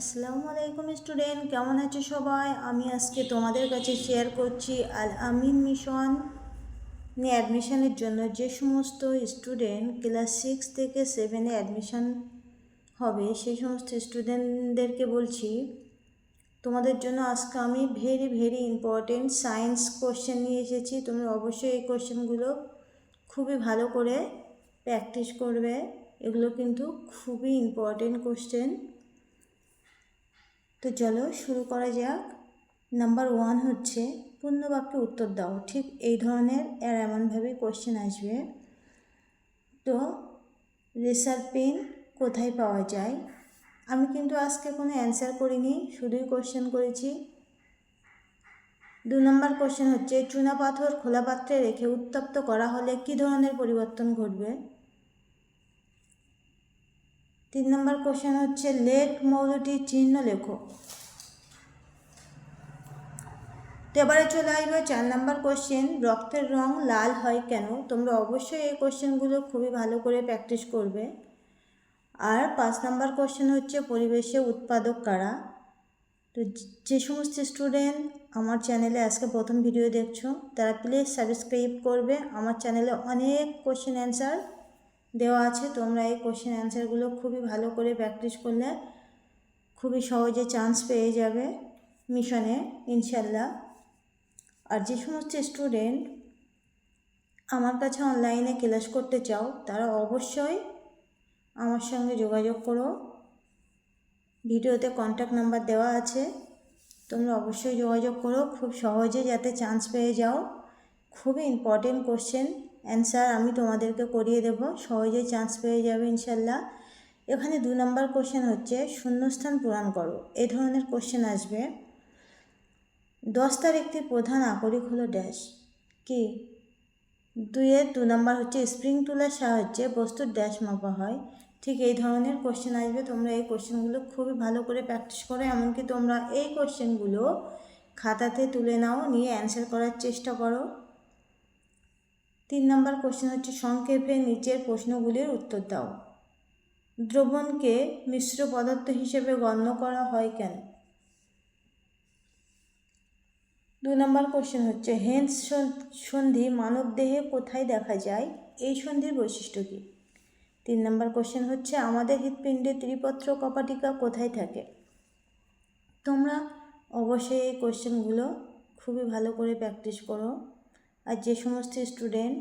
আসসালামু আলাইকুম স্টুডেন্ট, কেমন আছো সবাই? আমি আজকে তোমাদের কাছে শেয়ার করছি আল আমিন মিশন অ্যাডমিশনের জন্য যে সমস্ত স্টুডেন্ট ক্লাস সিক্স থেকে সেভেনে অ্যাডমিশন হবে, সেই সমস্ত স্টুডেন্টদেরকে বলছি, তোমাদের জন্য আজকে আমি very very important science question নিয়ে এসেছি। তোমরা অবশ্যই এই কোশ্চেনগুলো খুবই ভালো করে প্র্যাকটিস করবে। এগুলো কিন্তু খুবই ইম্পর্টেন্ট কোশ্চেন তো চলো শুরু করা যাক। নাম্বার ওয়ান হচ্ছে পূর্ণ বাক্যে উত্তর দাও। ঠিক এই ধরনের এর এমনভাবেই কোশ্চেন আসবে। তো রেসার পেন কোথায় পাওয়া যায়? আমি কিন্তু আজকে কোনো অ্যান্সার করিনি, শুধুই কোশ্চেন করেছি। দু নম্বর কোশ্চেন হচ্ছে, চুনা পাথর খোলা পাত্রে রেখে উত্তপ্ত করা হলে কী ধরনের পরিবর্তন ঘটবে? তিন নম্বর কোশ্চেন হচ্ছে লেট মৌলটির চিহ্ন লেখো। তো এবারে চলে আসবে চার নাম্বার কোশ্চেন রক্তের রং লাল হয় কেন? তোমরা অবশ্যই এই কোশ্চেনগুলো খুবই ভালো করে প্র্যাকটিস করবে। আর পাঁচ নাম্বার কোশ্চেন হচ্ছে পরিবেশে উৎপাদক কারা? তো যে সমস্ত স্টুডেন্ট আমার চ্যানেলে আজকে প্রথম ভিডিও দেখছ, তারা প্লিজ সাবস্ক্রাইব করবে। আমার চ্যানেলে অনেক কোশ্চেন অ্যান্সার দেওয়া আছে, তোমরা এই কোশ্চেন অ্যান্সারগুলো খুবই ভালো করে প্র্যাকটিস করলে খুবই সহজে চান্স পেয়ে যাবে মিশনে, ইনশাল্লাহ। আর যে সমস্ত স্টুডেন্ট আমার কাছে অনলাইনে ক্লাস করতে চাও, তারা অবশ্যই আমার সঙ্গে যোগাযোগ করো। ভিডিওতে কন্ট্যাক্ট নাম্বার দেওয়া আছে। তোমরা অবশ্যই যোগাযোগ করো। খুব সহজে যাতে চান্স পেয়ে যাও। খুবই ইম্পর্টেন্ট কোশ্চেন অ্যান্সার আমি তোমাদেরকে করিয়ে দেব। সহজেই চান্স পেয়ে যাবে ইনশাল্লাহ। এখানে দু নম্বর কোশ্চেন হচ্ছে, শূন্যস্থান পূরণ করো। এ ধরনের কোশ্চেন আসবে। দশটার একটি প্রধান আকরিক হলো ড্যাশ। কি? দুইয়ের দু নম্বর হচ্ছে স্প্রিং টুলের সাহায্যে বস্তুর ড্যাশ মাপা হয়। ঠিক এই ধরনের কোশ্চেন আসবে। তোমরা এই কোশ্চেনগুলো খুবই ভালো করে প্র্যাকটিস করো। এমনকি তোমরা এই কোশ্চেনগুলো খাতাতে তুলে নাও, নিয়ে অ্যান্সার করার চেষ্টা করো। তিন নম্বর কোশ্চেন হচ্ছে সংক্ষেপে নিচের প্রশ্নগুলির উত্তর দাও। দ্রবণকে মিশ্র পদার্থ হিসেবে গণ্য করা হয় কেন? দু নম্বর কোশ্চেন হচ্ছে, হেন্স সন্ধি মানবদেহে কোথায় দেখা যায়? এই সন্ধির বৈশিষ্ট্য কী? তিন নম্বর কোশ্চেন হচ্ছে, আমাদের হৃৎপিণ্ডে ত্রিপত্র কপাটিকা কোথায় থাকে? তোমরা অবশ্যই এই কোশ্চেনগুলো খুবই ভালো করে প্র্যাকটিস করো। আর যে সমস্ত স্টুডেন্ট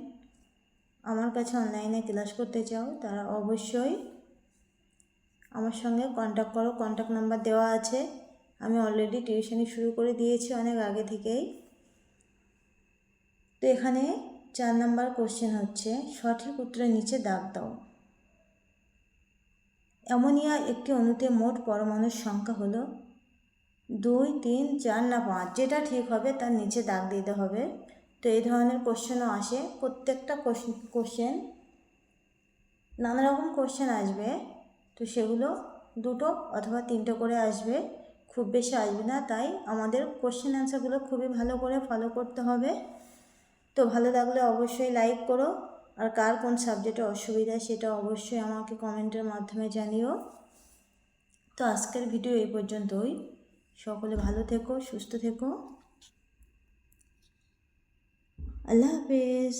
আমার কাছে অনলাইনে ক্লাস করতে চাও, তারা অবশ্যই আমার সঙ্গে কন্ট্যাক্ট করো। কন্ট্যাক্ট নাম্বার দেওয়া আছে। আমি অলরেডি টিউশনি শুরু করে দিয়েছি অনেক আগে থেকেই। তো এখানে চার নাম্বার কোশ্চেন হচ্ছে, সঠিক উত্তরের নিচে দাগ দাও। অ্যামোনিয়া একটি অণুতে মোট পরমাণুর সংখ্যা হলো দুই, তিন, চার না পাঁচ। যেটা ঠিক হবে তার নিচে দাগ দিতে হবে। তো এই ধরনের কোশ্চেনও আসে। প্রত্যেকটা কোশ্চেন নানা রকম কোশ্চেন আসবে। তো সেগুলো দুটো অথবা তিনটে করে আসবে। খুব বেশি আসবে না, তাই আমাদের কোশ্চেন অ্যান্সারগুলো খুবই ভালো করে ফলো করতে হবে। তো ভালো লাগলে অবশ্যই লাইক করো, আর কার কোন সাবজেক্টে অসুবিধা সেটা অবশ্যই আমাকে কমেন্টের মাধ্যমে জানিও। তো আজকের ভিডিও এই পর্যন্তই। সকলে ভালো থেকো, সুস্থ থেকো। আল্লাহ হাফেজ।